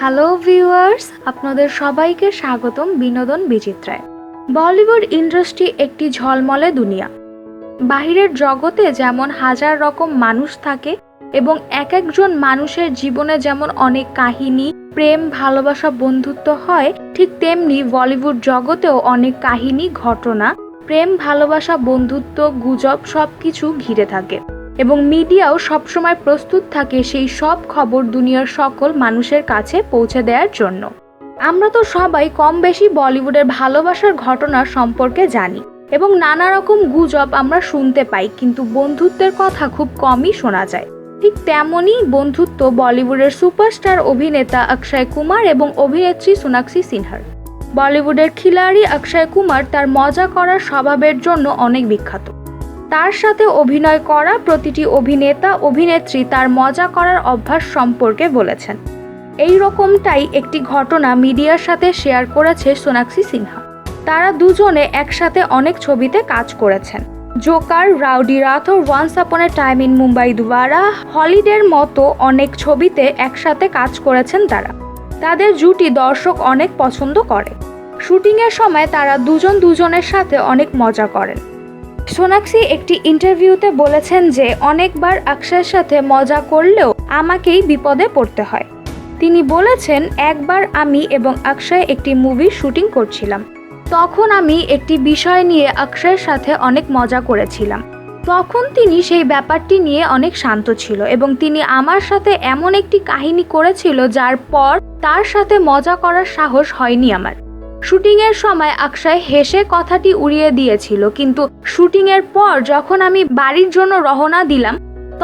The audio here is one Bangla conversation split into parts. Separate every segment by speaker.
Speaker 1: হ্যালো ভিউয়ার্স আপনাদের সবাইকে স্বাগতম বিনোদন বিচিত্রায়। বলিউড ইন্ডাস্ট্রি একটি ঝলমলে দুনিয়া। বাহিরের জগতে যেমন হাজার রকম মানুষ থাকে এবং এক একজন মানুষের জীবনে যেমন অনেক কাহিনী, প্রেম, ভালোবাসা বন্ধুত্ব হয়, ঠিক তেমনি বলিউড জগতেও অনেক কাহিনী, ঘটনা, প্রেম, ভালোবাসা, বন্ধুত্ব, গুজব সব কিছু ঘিরে থাকে। এবং মিডিয়াও সবসময় প্রস্তুত থাকে সেই সব খবর দুনিয়ার সকল মানুষের কাছে পৌঁছে দেওয়ার জন্য। আমরা তো সবাই কম বেশি বলিউডের ভালোবাসার ঘটনা সম্পর্কে জানি এবং নানা রকম গুজব আমরা শুনতে পাই, কিন্তু বন্ধুত্বের কথা খুব কমই শোনা যায়। ঠিক তেমনই বন্ধুত্ব বলিউডের সুপারস্টার অভিনেতা অক্ষয় কুমার এবং অভিনেত্রী সোনাক্ষী সিনহার। বলিউডের খিলাড়ি অক্ষয় কুমার তার মজা করার স্বভাবের জন্য অনেক বিখ্যাত। তার সাথে অভিনয় করা প্রতিটি অভিনেতা, অভিনেত্রী তার মজা করার অভ্যাস সম্পর্কে বলেছেন। এই রকমটাই একটি ঘটনা মিডিয়ার সাথে শেয়ার করেছে সোনাক্ষী সিনহা। তারা দুজনে একসাথে অনেক ছবিতে কাজ করেছেন। Joker, Rowdy Rathore once upon a time in Mumbai Dobaara হলিডের মতো অনেক ছবিতে একসাথে কাজ করেছেন তারা। তাদের জুটি দর্শক অনেক পছন্দ করে। শুটিংয়ের সময় তারা দুজন দুজনের সাথে অনেক মজা করেন। সোনাক্ষী একটি ইন্টারভিউতে বলেছেন যে, অনেকবার অক্ষয়ের সাথে মজা করলেও আমাকেই বিপদে পড়তে হয়। তিনি বলেছেন, একবার আমি এবং অক্ষয় একটি মুভি শুটিং করছিলাম। তখন আমি একটি বিষয় নিয়ে অক্ষয়ের সাথে অনেক মজা করেছিলাম। তখন তিনি সেই ব্যাপারটি নিয়ে অনেক শান্ত ছিল এবং তিনি আমার সাথে এমন একটি কাহিনী করেছিল যার পর তার সাথে মজা করার সাহস হয়নি আমার। শুটিংয়ের সময় অক্ষয় হেসে কথাটি উড়িয়ে দিয়েছিল, কিন্তু শুটিংয়ের পর যখন আমি বাড়ির জন্য রওনা দিলাম,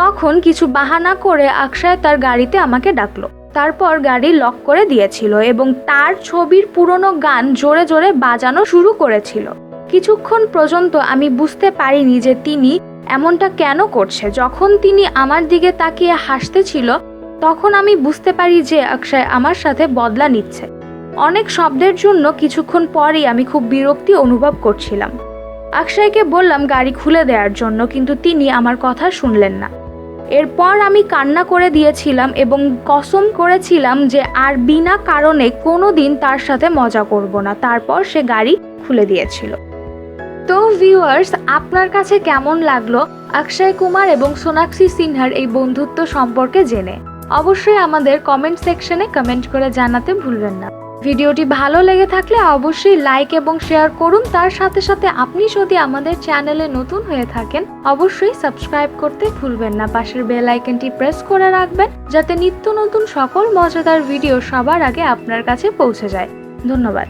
Speaker 1: তখন কিছু বাহানা করে অক্ষয় তার গাড়িতে আমাকে ডাকলো। তারপর গাড়ি লক করে দিয়েছিল এবং তার ছবির পুরনো গান জোরে জোরে বাজানো শুরু করেছিল। কিছুক্ষণ পর্যন্ত আমি বুঝতে পারিনি যে তিনি এমনটা কেন করছে। যখন তিনি আমার দিকে তাকিয়ে হাসতেছিল, তখন আমি বুঝতে পারি যে অক্ষয় আমার সাথে বদলা নিচ্ছে। অনেক শব্দের জন্য কিছুক্ষণ পরেই আমি খুব বিরক্তি অনুভব করছিলাম। অক্ষয়কে বললাম, গাড়ি খুলে দেওয়ার জন্য, কিন্তু তিনি আমার কথা শুনলেন না। এরপর আমি কান্না করে দিয়েছিলাম এবং কসম করেছিলাম যে আর বিনা কারণে কোনো দিন তার সাথে মজা করব না। তারপর সে গাড়ি খুলে দিয়েছিল। তো ভিউয়ার্স আপনার কাছে কেমন লাগল অক্ষয় কুমার এবং সোনাক্ষী সিনহার এই বন্ধুত্ব সম্পর্কে জেনে? অবশ্যই আমাদের কমেন্ট সেকশনে কমেন্ট করে জানাতে ভুলবেন না। ভিডিওটি ভালো লেগে থাকলে অবশ্যই লাইক এবং শেয়ার করুন। তার সাথে সাথে আপনি যদি আমাদের চ্যানেলে নতুন হয়ে থাকেন, অবশ্যই সাবস্ক্রাইব করতে ভুলবেন না। পাশের বেল আইকনটি প্রেস করে রাখবেন, যাতে নিত্য নতুন সকল মজাদার ভিডিও সবার আগে আপনার কাছে পৌঁছে যায়। ধন্যবাদ।